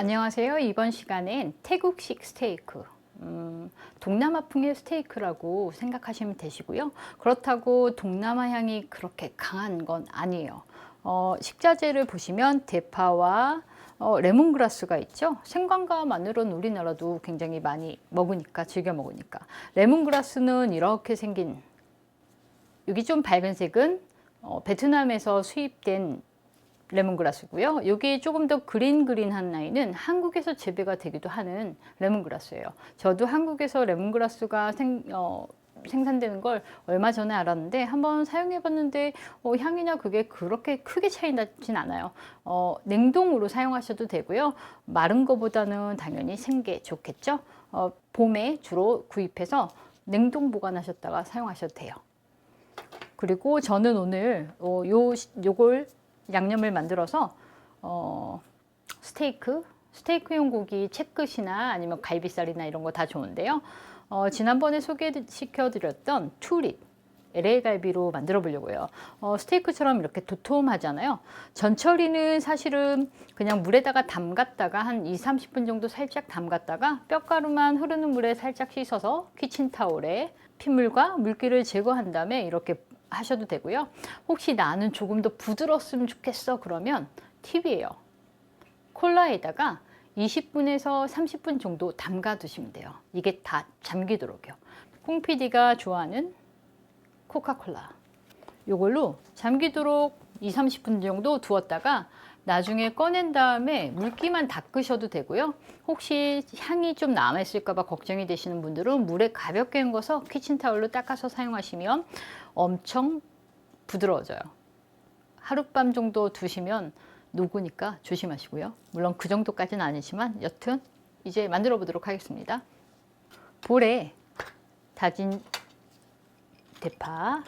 안녕하세요. 이번 시간엔 태국식 스테이크, 음, 동남아풍의 스테이크라고 생각하시면 되시고요. 그렇다고 동남아 향이 그렇게 강한 건 아니에요. 어, 식자재를 보시면 대파와 어, 레몬그라스가 있죠. 생강과 마늘은 우리나라도 굉장히 많이 먹으니까 즐겨 먹으니까 레몬그라스는 이렇게 생긴 여기 좀 밝은 색은 어, 베트남에서 수입된 레몬그라스고요. 여기 조금 더 그린 그린한 라인은 한국에서 재배가 되기도 하는 레몬그라스예요. 저도 한국에서 레몬그라스가 생, 어, 생산되는 걸 얼마 전에 알았는데 한번 사용해 봤는데 어, 향이나 그게 그렇게 크게 차이 나진 않아요. 어, 냉동으로 사용하셔도 되고요. 마른 거보다는 당연히 생게 좋겠죠. 어, 봄에 주로 구입해서 냉동 보관하셨다가 사용하셔도 돼요. 그리고 저는 오늘 어, 요 요걸 양념을 만들어서 어, 스테이크 스테이크용 고기 채끝이나 아니면 갈비살이나 이런 거 다 좋은데요. 어, 지난번에 소개시켜 드렸던 투립 LA 갈비로 만들어 보려고요. 어, 스테이크처럼 이렇게 도톰하잖아요. 전처리는 사실은 그냥 물에다가 담갔다가 한 2, 30분 정도 살짝 담갔다가 뼈가루만 흐르는 물에 살짝 씻어서 키친타올에 핏물과 물기를 제거한 다음에 이렇게 하셔도 되고요. 혹시 나는 조금 더 부드러웠으면 좋겠어 그러면 팁이에요. 콜라에다가 20분에서 30분 정도 담가 두시면 돼요. 이게 다 잠기도록요. 콩 PD가 좋아하는 코카콜라. 이걸로 잠기도록 2, 30분 정도 두었다가 나중에 꺼낸 다음에 물기만 닦으셔도 되고요. 혹시 향이 좀 남아있을까봐 걱정이 되시는 분들은 물에 가볍게 헹궈서 키친타올로 닦아서 사용하시면 엄청 부드러워져요. 하룻밤 정도 두시면 녹으니까 조심하시고요. 물론 그 정도까지는 아니지만 여튼 이제 만들어 보도록 하겠습니다. 볼에 다진 대파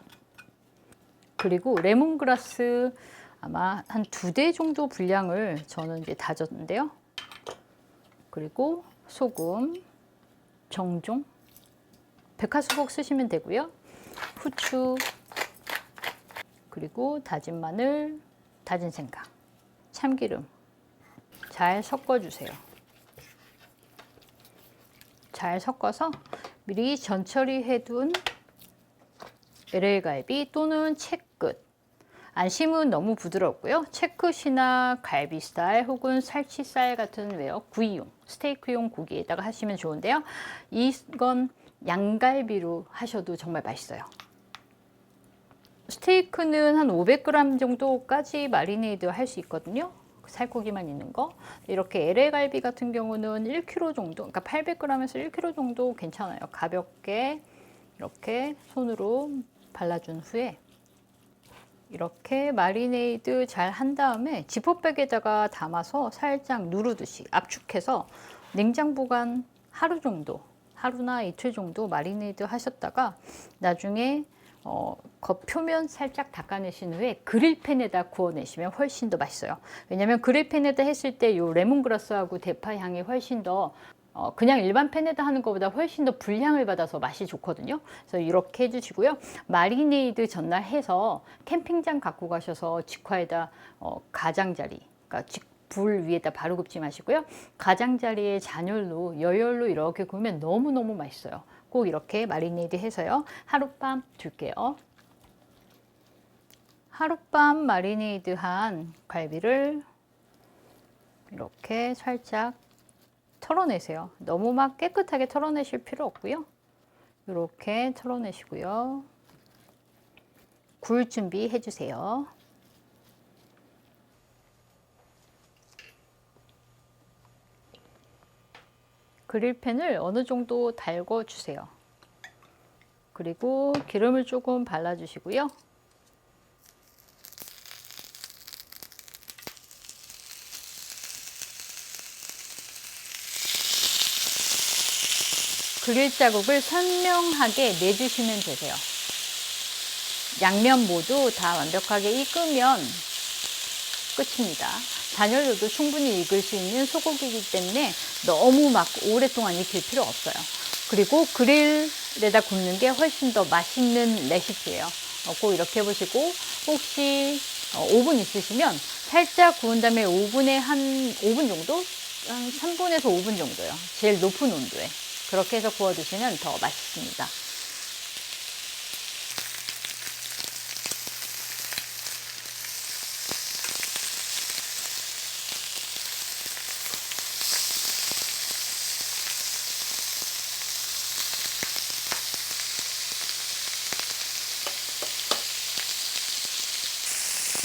그리고 레몬그라스 아마 한 두 대 정도 분량을 저는 이제 다졌는데요. 그리고 소금, 정종, 백화수복 쓰시면 되고요. 후추, 그리고 다진 마늘, 다진 생강, 참기름 잘 섞어주세요. 잘 섞어서 미리 전처리해둔 LA 갈비 또는 채끝 안심은 너무 부드럽고요. 채끝이나 갈비살 혹은 살치살 같은 외어 구이용 스테이크용 고기에다가 하시면 좋은데요. 이건 양갈비로 하셔도 정말 맛있어요. 스테이크는 한 500g 정도까지 마리네이드 할 수 있거든요. 살코기만 있는 거. 이렇게 LA 갈비 같은 경우는 1kg 정도, 그러니까 800g에서 1kg 정도 괜찮아요. 가볍게 이렇게 손으로 발라준 후에 이렇게 마리네이드 잘 한 다음에 지퍼백에다가 담아서 살짝 누르듯이 압축해서 냉장 보관 하루 정도, 하루나 이틀 정도 마리네이드 하셨다가 나중에 어, 겉 표면 살짝 닦아내신 후에 그릴팬에다 구워내시면 훨씬 더 맛있어요. 왜냐면 그릴팬에다 했을 때 요 레몬그라스하고 대파 향이 훨씬 더 어, 그냥 일반 팬에다 하는 것보다 훨씬 더 불향을 받아서 맛이 좋거든요. 그래서 이렇게 해주시고요. 마리네이드 전날 해서 캠핑장 갖고 가셔서 직화에다 어, 가장자리, 그러니까 직, 불 위에다 바로 굽지 마시고요. 가장자리에 잔열로 여열로 이렇게 구우면 너무너무 맛있어요. 꼭 이렇게 마리네이드 해서요. 하룻밤 둘게요. 하룻밤 마리네이드한 갈비를 이렇게 살짝 털어내세요. 너무 막 깨끗하게 털어내실 필요 없고요. 이렇게 털어내시고요. 굴 준비해 주세요. 그릴팬을 어느 정도 달궈 주세요. 그리고 기름을 조금 발라 주시고요. 그릴 자국을 선명하게 내주시면 되세요. 양면 모두 다 완벽하게 익으면 끝입니다. 잔열로도 충분히 익을 수 있는 소고기이기 때문에 너무 막 오랫동안 익힐 필요 없어요. 그리고 그릴에다 굽는 게 훨씬 더 맛있는 레시피예요. 어, 꼭 이렇게 해보시고 혹시 어, 오븐 있으시면 살짝 구운 다음에 오븐에 한 5분 정도 한 3분에서 5분 정도요. 제일 높은 온도에. 그렇게 해서 구워 드시면 더 맛있습니다.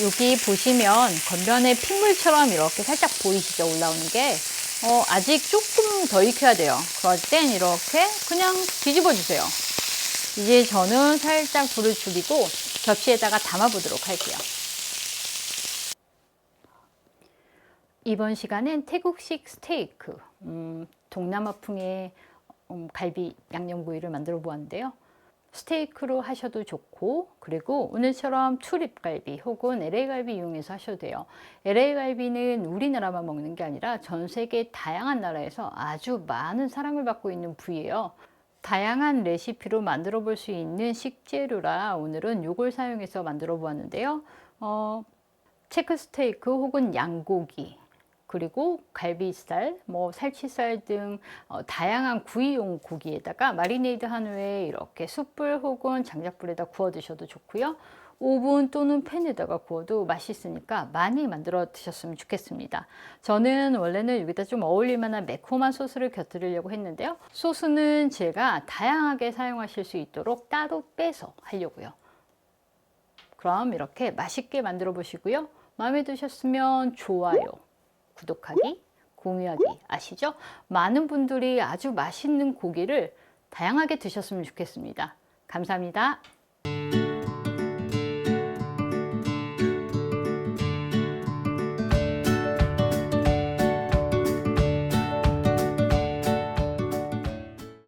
여기 보시면 겉면에 핏물처럼 이렇게 살짝 보이시죠? 올라오는 게. 어, 아직 조금 더 익혀야 돼요. 그럴 땐 이렇게 그냥 뒤집어 주세요. 이제 저는 살짝 불을 줄이고 접시에다가 담아 보도록 할게요. 이번 시간엔 태국식 스테이크, 음, 동남아풍의 음, 갈비 양념구이를 만들어 보았는데요. 스테이크로 하셔도 좋고 그리고 오늘처럼 투립갈비 혹은 LA갈비 이용해서 하셔도 돼요. LA갈비는 우리나라만 먹는 게 아니라 전 세계 다양한 나라에서 아주 많은 사랑을 받고 있는 부위예요. 다양한 레시피로 만들어 볼 수 있는 식재료라 오늘은 이걸 사용해서 만들어 보았는데요. 어, 체크 스테이크 혹은 양고기 그리고 갈비살, 뭐 살치살 등 어, 다양한 구이용 고기에다가 마리네이드 한 후에 이렇게 숯불 혹은 장작불에다 구워 드셔도 좋고요. 오븐 또는 팬에다가 구워도 맛있으니까 많이 만들어 드셨으면 좋겠습니다. 저는 원래는 여기다 좀 어울릴 만한 매콤한 소스를 곁들이려고 했는데요. 소스는 제가 다양하게 사용하실 수 있도록 따로 빼서 하려고요. 그럼 이렇게 맛있게 만들어 보시고요. 마음에 드셨으면 좋아요. 구독하기, 공유하기 아시죠? 많은 분들이 아주 맛있는 고기를 다양하게 드셨으면 좋겠습니다. 감사합니다.